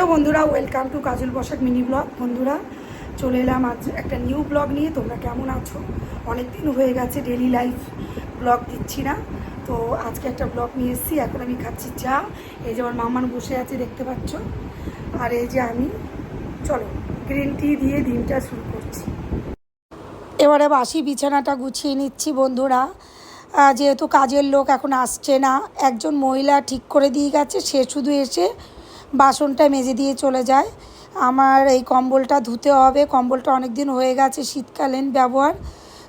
Hello বন্ধুরা welcome to Kajal Basak mini blog বন্ধুরা, চলে এলাম আজ একটা নিউ ব্লগ নিয়ে। তোমরা কেমন আছো? অনেক দিন হয়ে গেছে ডেলি লাইফ ব্লগ দিচ্ছি না। তো আজকে একটা ব্লগ নিয়ে এসেছি। এখন আমি খাচ্ছি চা। এই যে আমার মামান বসে আছে, দেখতে পাচ্ছ? আর এই যে আমি, চলো গ্রিন টি দিয়ে দিনটা শুরু করছি। এবারে বাসি বিছানাটা গুছিয়ে নিচ্ছি বন্ধুরা। যেহেতু কাজের লোক এখন আসছে না, একজন মহিলা ঠিক করে দিয়ে গেছে, সে শুধু এসে বাসনটা মেজে দিয়ে চলে যায়। আমার এই কম্বলটা ধুতে হবে। কম্বলটা অনেক দিন হয়ে গেছে, শীতকালীন ব্যবহার।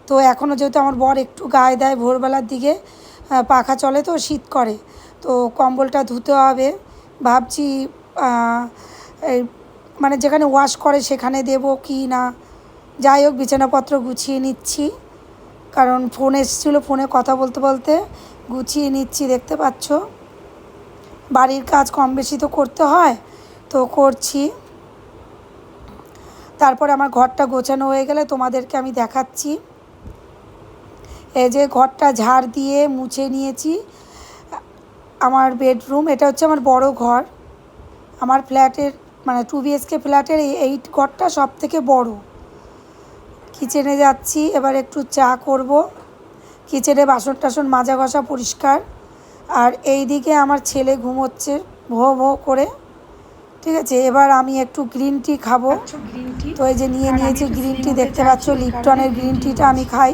তো এখনও যেহেতু আমার বর একটু গায়ে দেয় ভোরবেলার দিকে পাখা চলে তো শীত করে। তো কম্বলটা ধুতে হবে। ভাবছি মানে যেখানে ওয়াশ করে সেখানে দেবো কি না। যাই হোক, বিছানাপত্র গুছিয়ে নিচ্ছি। কারণ ফোন এসেছিল ফোনে কথা বলতে বলতে গুছিয়ে নিচ্ছি, দেখতে পাচ্ছ? বাড়ির কাজ কম বেশি তো করতে হয়। তো করছি। তারপরে আমার ঘরটা গোছানো হয়ে গেলে তোমাদেরকে আমি দেখাচ্ছি। এই যে ঘরটা ঝাড় দিয়ে মুছে নিয়েছি। আমার বেডরুম, এটা হচ্ছে আমার বড় ঘর। আমার ফ্ল্যাটের মানে টু বিএসকে ফ্ল্যাটের এই ঘরটা সব থেকে বড়। কিচেনে যাচ্ছি, এবার একটু চা করব। কিচেনে বাসন টাসন মাজা ঘষা পরিষ্কার। আর এই দিকে আমার ছেলে ঘুমোচ্ছে ভো ভো করে। ঠিক আছে এবার আমি একটু গ্রিন টি খাব। গ্রিন টি তো এই যে নিয়ে নিয়েছি গ্রিন টি দেখতে পাচ্ছ লিপটনের গ্রিন টিটা আমি খাই।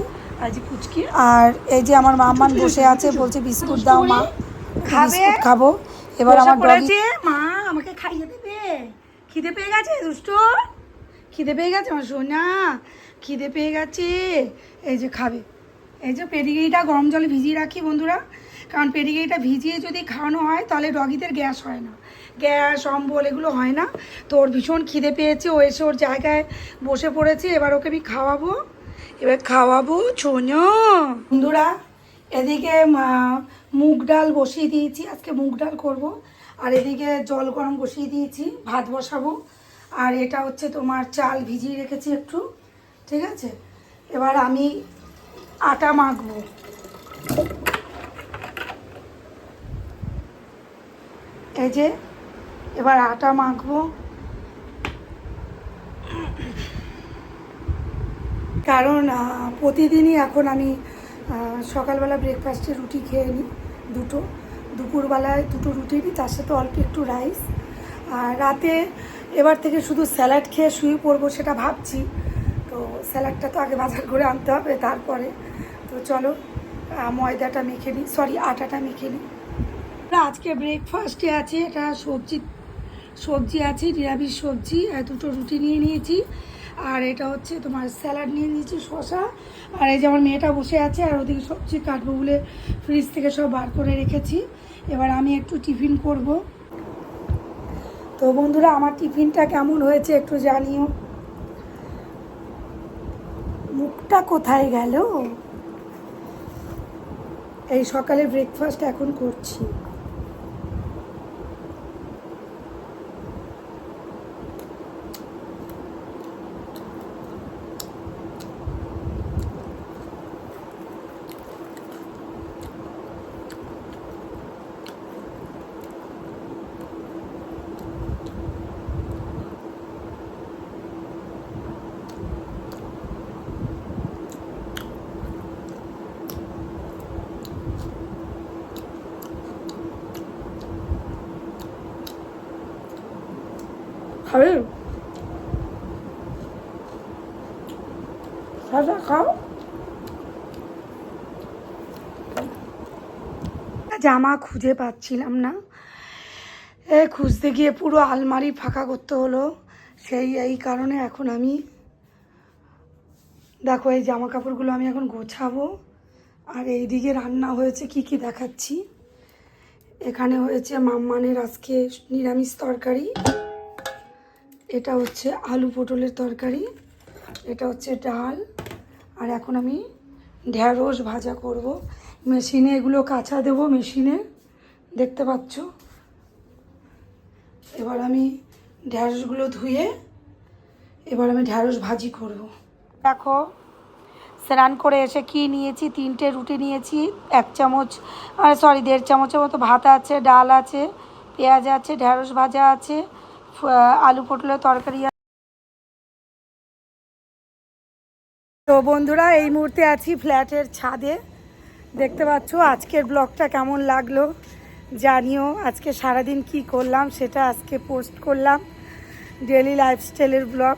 আর এই যে আমার মাম্মান বসে আছে বলছে বিস্কুট দাও মা। খাবে? বিস্কুট খাব। এবার আমার ডগি মা আমাকে খাইয়ে দেবে। খিদে পেয়ে গেছে দুষ্ট? খিদে পেয়ে গেছে আমার সোনা? খিদে পেয়ে গেছে। এই যে খাবে। এই যে পেডিগ্রিটা গরম জলে ভিজিয়ে রাখি বন্ধুরা। কারণ পেডিগ্রিটা ভিজিয়ে যদি খাওয়ানো হয়, তাহলে ডগিদের গ্যাস হয় না। গ্যাস, অম্বল এগুলো হয় না। তো ওর ভীষণ খিদে পেয়েছে, ও এসে ওর জায়গায় বসে পড়েছে। এবার ওকে আমি খাওয়াবো। এবার খাওয়াবো। ছোনো বন্ধুরা, এদিকে মুগ ডাল বসিয়ে দিয়েছি। আজকে মুগ ডাল করব। আর এদিকে জল গরম বসিয়ে দিয়েছি, ভাত বসাবো। আর এটা হচ্ছে তোমার চাল ভিজিয়ে রেখেছি একটু, ঠিক আছে? এবার আমি আটা মাখবো। এই যে, এবার আটা মাখবো। কারণ প্রতিদিনই এখন আমি সকালবেলা ব্রেকফাস্টে রুটি খেয়ে নিই, দুটো। দুপুরবেলায় দুটো রুটি নিই, তার সাথে অল্প একটু রাইস আর রাতে এবার থেকে শুধু স্যালাড খেয়ে শুয়ে পড়ব সেটা ভাবছি। তো স্যালাডটা তো আগে বাজার করে আনতে হবে, তারপরে। তো চলো ময়দাটা মেখে নিই সরি আটাটা মেখে নিই। আজকে ব্রেকফাস্টে আছে এটা সবজি সবজি আছে, নিরামিষ সবজি দুটো রুটি নিয়ে নিয়েছি। আর এটা হচ্ছে তোমার স্যালাড নিয়ে নিয়েছি শশা আর এই যে আমার মেয়েটা বসে আছে, আর ওদিকে সবজি কাটবো বলে ফ্রিজ থেকে সব বার করে রেখেছি। এবার আমি একটু টিফিন করব। তো বন্ধুরা, আমার টিফিনটা কেমন হয়েছে একটু জানিও। মুখটা কোথায় গেল? এই সকালে ব্রেকফাস্ট এখন করছি। খাবে? জামা খুঁজে পাচ্ছিলাম না। এ, খুঁজতে গিয়ে পুরো আলমারি ফাঁকা করতে হলো। সেই, এই কারণে এখন আমি, দেখো এই জামা কাপড়গুলো আমি এখন গোছাবো। আর এইদিকে রান্না হয়েছে, কি কি দেখাচ্ছি? এখানে হয়েছে মাম্মানের আজকে নিরামিষ তরকারি। এটা হচ্ছে আলু পটলের তরকারি, এটা হচ্ছে ডাল, আর এখন আমি ঢ্যাঁড়স ভাজা করব। মেশিনে এগুলো কাঁচা দেবো মেশিনে, দেখতে পাচ্ছ? এবার আমি ঢ্যাঁড়সগুলো ধুয়ে এবার আমি ঢ্যাঁড়স ভাজি করব। দেখো, স্নান করে এসে কি নিয়েছি? তিনটে রুটি নিয়েছি, এক চামচ সরি দেড় চামচের মতো ভাত আছে, ডাল আছে, পেঁয়াজ আছে ঢ্যাঁড়স ভাজা আছে আলু পটলের তরকারি তো বন্ধুরা, এই মুহূর্তে আছি ফ্ল্যাটের ছাদে। দেখতে পাচ্ছ আজকের ব্লগটা কেমন লাগল জানিও। আজকে সারাদিন কি করলাম সেটা আজকে পোস্ট করলাম ডেলি লাইফস্টাইলের ব্লগ।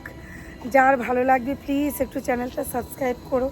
যার ভালো লাগবে, প্লিজ একটু চ্যানেলটা সাবস্ক্রাইব করো।